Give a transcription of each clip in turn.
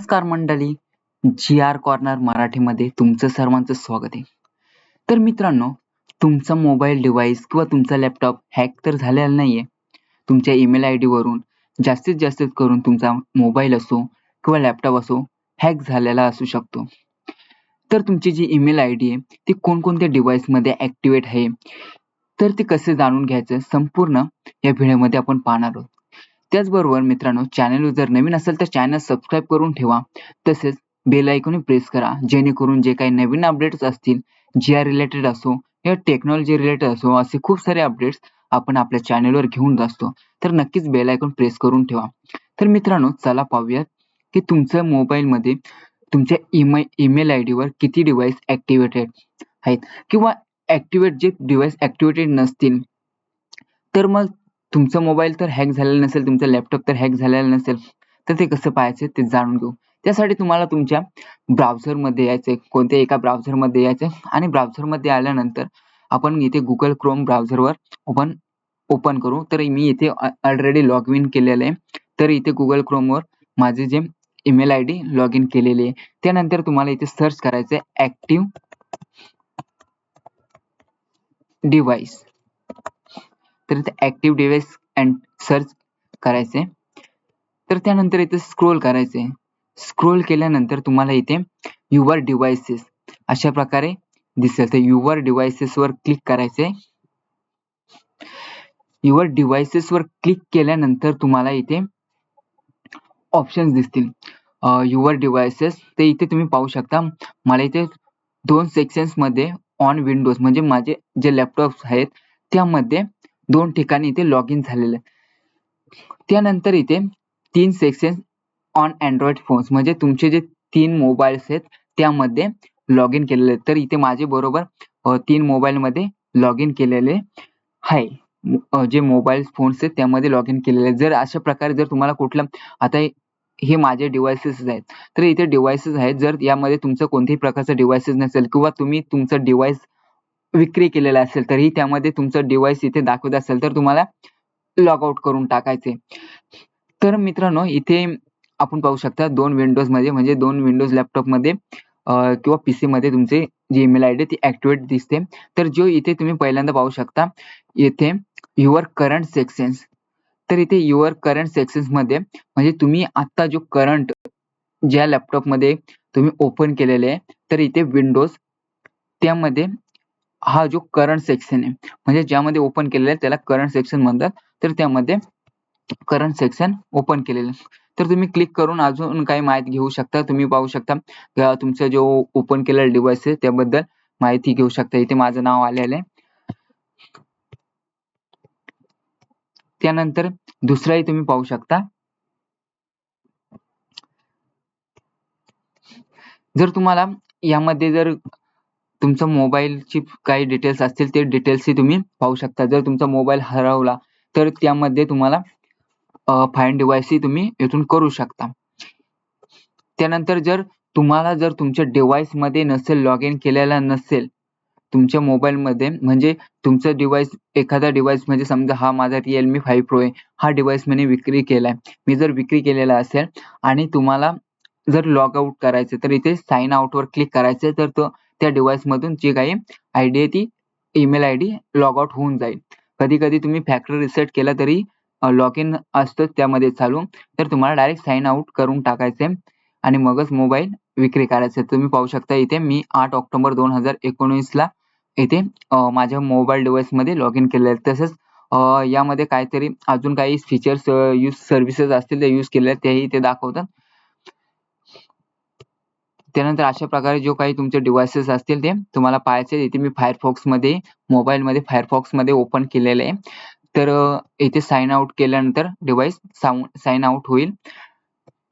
नमस्कार मंडळी. जी R corner मराठीमध्ये तुमचं सर्वांचं स्वागत आहे. तर मित्रांनो तुमचा मोबाईल डिव्हाइस किंवा तुमचा लॅपटॉप हॅक तर झालेला नाहीये. तुमच्या ईमेल आय वरून जास्तीत जास्त करून तुमचा मोबाईल असो किंवा लॅपटॉप असो हॅक झालेला असू शकतो. तर तुमची जी ईमेल आय डी आहे ती कोणकोणत्या डिव्हाइसमध्ये ॲक्टिवेट आहे तर ते कसे जाणून घ्यायचं संपूर्ण या व्हिडिओमध्ये आपण पाहणार आहोत. त्याचबरोबर मित्रांनो चॅनल जर नवीन असेल तर चॅनल सबस्क्राईब करून ठेवा. तसेच बेल आयकॉन प्रेस करा. जेणेकरून जे काही नवीन अपडेट्स असतील जी आर रिलेटेड असो या टेक्नॉलॉजी रिलेटेड असो असे खूप सारे अपडेट्स आपण आपल्या चॅनेलवर घेऊन असतो तर नक्कीच बेल आयकॉन प्रेस करून ठेवा. तर मित्रांनो चला पाहूयात की तुमच्या मोबाईलमध्ये तुमच्या ईमेल ईमेल आय डीवर किती डिव्हाइस ॲक्टिवेटेड आहेत? किंवा ॲक्टिवेट जे डिव्हाइस ॲक्टिवेटेड नसतील तर मग तुमचा मोबाईल तर हॅक झालेला नसेल तुमचा लॅपटॉप तर हॅक झालेला नसेल तर ते कसं पाहायचं ते जाणून घेऊ. त्यासाठी तुम्हाला तुमच्या ब्राउझरमध्ये यायचं कोणत्या एका ब्राउझरमध्ये यायचं आणि ब्राउझरमध्ये आल्यानंतर आपण इथे गुगल क्रोम ब्राउझरवर ओपन ओपन करू. तर मी इथे ऑलरेडी लॉग इन केलेलं आहे. तर इथे गुगल क्रोमवर माझे जे email I D log in केलेली आहे. त्यानंतर तुम्हाला इथे सर्च करायचं आहे ॲक्टिव्ह डिव्हाइस तर इथे ऍक्टिव्ह डिवाइस अँड सर्च करायचे. तर त्यानंतर इथे स्क्रोल करायचे. स्क्रोल केल्यानंतर तुम्हाला इथे युवर डिव्हायसेस अशा प्रकारे दिसेल. तर युवर डिव्हाइसेसवर क्लिक करायचे. युवर डिव्हाइसेसवर क्लिक केल्यानंतर तुम्हाला इथे ऑप्शन्स दिसतील. युवर डिव्हाइसेस ते इथे तुम्ही पाहू शकता. मला इथे दोन सेक्शन्समध्ये ऑन विंडोज म्हणजे माझे जे लॅपटॉप्स आहेत त्यामध्ये दोन ठिकाणी इथे लॉग इन झालेलं आहे. त्यानंतर इथे तीन सेक्शन ऑन अँड्रॉइड फोन्स म्हणजे तुमचे जे तीन मोबाईल्स आहेत त्यामध्ये लॉग इन केलेले आहेत. तर इथे माझे बरोबर तीन मोबाईलमध्ये लॉग इन केलेले आहे. जे मोबाईल फोन्स आहेत त्यामध्ये लॉग इन केलेले आहेत. जर अशा प्रकारे जर तुम्हाला कुठलं आता हे माझे डिव्हाइसेस आहेत. तर इथे डिव्हायसेस आहेत. जर यामध्ये तुमचं कोणत्याही प्रकारचं डिव्हायसेस नसेल किंवा तुम्ही तुमचं डिव्हाइस विक्री केलेला असेल तरी त्यामध्ये तुमचं डिव्हाइस इथे दाखवत असेल तर तुम्हाला लॉग आउट करून टाकायचे. तर मित्रांनो इथे आपण पाहू शकता दोन विंडोजमध्ये म्हणजे दोन विंडोज लॅपटॉपमध्ये किंवा पीसी मध्ये तुमचे जी ईमेल आय डी ती ऍक्टिव्हेट दिसते. तर जो इथे तुम्ही पहिल्यांदा पाहू शकता येथे युअर करंट सेक्शन्स तर इथे युअर करंट सेक्शन्समध्ये म्हणजे तुम्ही आता जो करंट ज्या लॅपटॉपमध्ये तुम्ही ओपन केलेले आहे तर इथे विंडोज त्यामध्ये हा जो करंट सेक्शन आहे म्हणजे ज्यामध्ये ओपन केलेलं आहे त्याला करंट सेक्शन म्हणतात. तर त्यामध्ये करंट सेक्शन ओपन केलेलं तर तुम्ही क्लिक करून अजून काही माहिती घेऊ शकता. तुम्ही पाहू शकता तुमचा जो ओपन केलेला डिव्हाइस आहे त्याबद्दल माहिती घेऊ शकता. इथे माझं नाव आलेलं आहे. त्यानंतर दुसराही तुम्ही पाहू शकता. जर तुम्हाला यामध्ये जर तुमचा मोबाईलची काही डिटेल्स असतील ते डिटेल्सही तुम्ही पाहू शकता. जर तुमचा मोबाईल हरवला तर त्यामध्ये तुम्हाला फाईन डिव्हाइसही तुम्ही इथून करू शकता. त्यानंतर जर तुम्हाला जर तुमच्या डिव्हाइसमध्ये नसेल लॉग इन केलेला नसेल तुमच्या मोबाईल मध्ये म्हणजे तुमचा डिव्हाइस एखादा डिव्हाइस म्हणजे समजा हा माझा रिअलमी फाईव्ह प्रो आहे हा डिव्हाइस मी विक्री केलाय. मी जर विक्री केलेला असेल आणि तुम्हाला जर लॉग आउट करायचं तर इथे साइन आउट वर क्लिक करायचं तर तो त्या डिवाइस मधून जी काही आयडी आहे ती email I D log out होऊन जाईल. कधी कधी तुम्ही फॅक्टरी रिसेट केला तरी लॉग इन असतं त्यामध्ये चालू. तर तुम्हाला डायरेक्ट साइन आउट करून टाकायचे. आणि मगच मोबाईल विक्री करायचे. तुम्ही पाहू शकता इथे मी आठ ऑक्टोबर दोन हजार एकोणीसला इथे माझ्या मोबाईल डिव्हाइसमध्ये लॉग इन केलेलं आहे. तसंच यामध्ये काहीतरी अजून काही फीचर्स यूज सर्व्हिसेस असतील ते यूज केले तेही ते दाखवतात. त्यानंतर अशा प्रकारे जो काही तुमचे डिव्हाइसेस असतील ते तुम्हाला पाहायचे इथे मी फायरफॉक्समध्ये मोबाईल मध्ये फायरफॉक्समध्ये ओपन केलेले आहे. तर इथे साइन आउट केल्यानंतर डिव्हाइस साइन आउट होईल.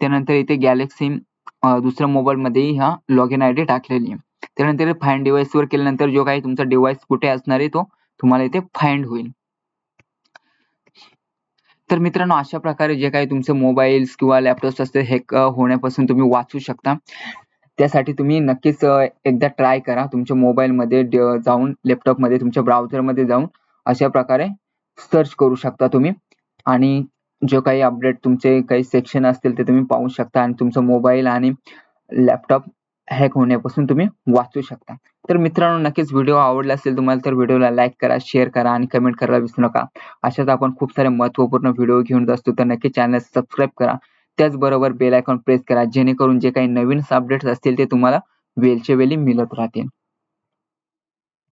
त्यानंतर इथे गॅलेक्सी दुसऱ्या मोबाईल मध्ये हा लॉग इन आय डी टाकलेली आहे. त्यानंतर फाईन डिव्हाइस वर केल्यानंतर जो काही तुमचा डिव्हाइस कुठे असणार आहे तो तुम्हाला इथे फाइंड होईल. तर मित्रांनो अशा प्रकारे जे काही तुमचे मोबाईल्स किंवा लॅपटॉप्स असते हॅक होण्यापासून तुम्ही वाचू शकता. त्यासाठी तुम्ही नक्कीच एकदा ट्राय करा. तुमच्या मोबाईलमध्ये जाऊन लॅपटॉपमध्ये तुमच्या ब्राउझरमध्ये जाऊन अशा प्रकारे सर्च करू शकता तुम्ही. आणि जो काही अपडेट तुमचे काही सेक्शन असतील ते तुम्ही पाहू शकता आणि तुमचा मोबाईल आणि लॅपटॉप हॅक होण्यापासून तुम्ही वाचू शकता. तर मित्रांनो नक्कीच व्हिडिओ आवडला असेल तुम्हाला तर व्हिडिओला लाईक करा शेअर करा आणि कमेंट करायला विसरू नका. अशाच आपण खूप सारे महत्त्वपूर्ण व्हिडिओ घेऊन असतो तर नक्की चॅनल सबस्क्राईब करा. त्याचबरोबर बेल आयकॉन प्रेस करा जेणेकरून जे काही नवीन अपडेट्स असतील ते तुम्हाला वेळच्या वेळी मिळत राहतील.